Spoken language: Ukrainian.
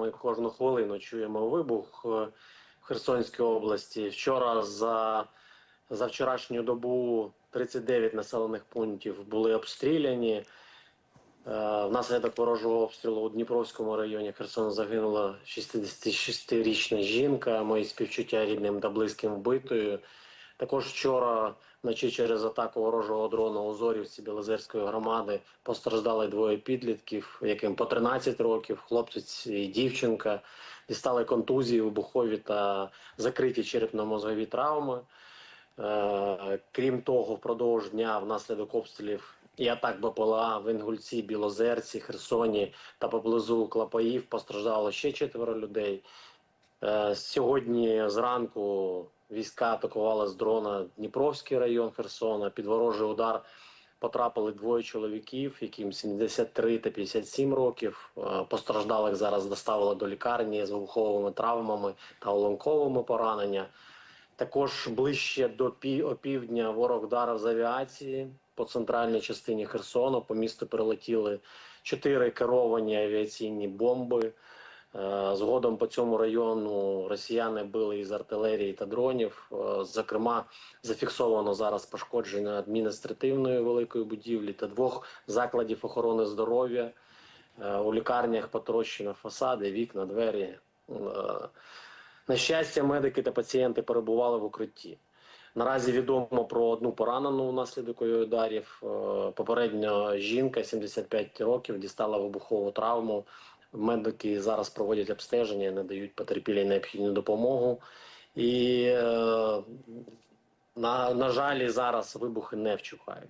Ми кожну хвилину чуємо вибух е, в Херсонській області. Вчора за, за вчорашню добу 39 населених пунктів були обстріляні. Е, Внаслідок ворожого обстрілу у Дніпровському районі Херсона загинула 66-річна жінка. Мої співчуття рідним та близьким вбитою. Також вчора вночі через атаку ворожого дрона у Зорівці Білозерської громади постраждали двоє підлітків, яким по 13 років, хлопець і дівчинка, дістали контузії, вибухові та закриті черепно-мозгові травми. Е, Крім того, впродовж дня внаслідок обстрілів і атак БПЛА в Інгульці, Білозерці, Херсоні та поблизу Клапаїв постраждало ще четверо людей. Е, Сьогодні зранку війська атакували з дрона Дніпровський район Херсона. Під ворожий удар потрапили двоє чоловіків, яким 73 та 57 років. Е, Постраждалих зараз доставили до лікарні з вибуховими травмами та уламковими поранення. Також ближче до пі- опівдня ворог вдарив з авіації по центральній частині Херсону. По місту прилетіли чотири керовані авіаційні бомби. Е, Згодом по цьому району росіяни били із артилерії та дронів. Е, Зокрема, зафіксовано зараз пошкодження адміністративної великої будівлі та двох закладів охорони здоров'я. Е, У лікарнях потрощено фасади, вікна, двері. На щастя, медики та пацієнти перебували в укритті. Наразі відомо про одну поранену внаслідок її ударів. Попередньо жінка 75 років дістала вибухову травму. Медики зараз проводять обстеження, надають потерпілій необхідну допомогу. І, е, на, на жаль, зараз вибухи не вчухають.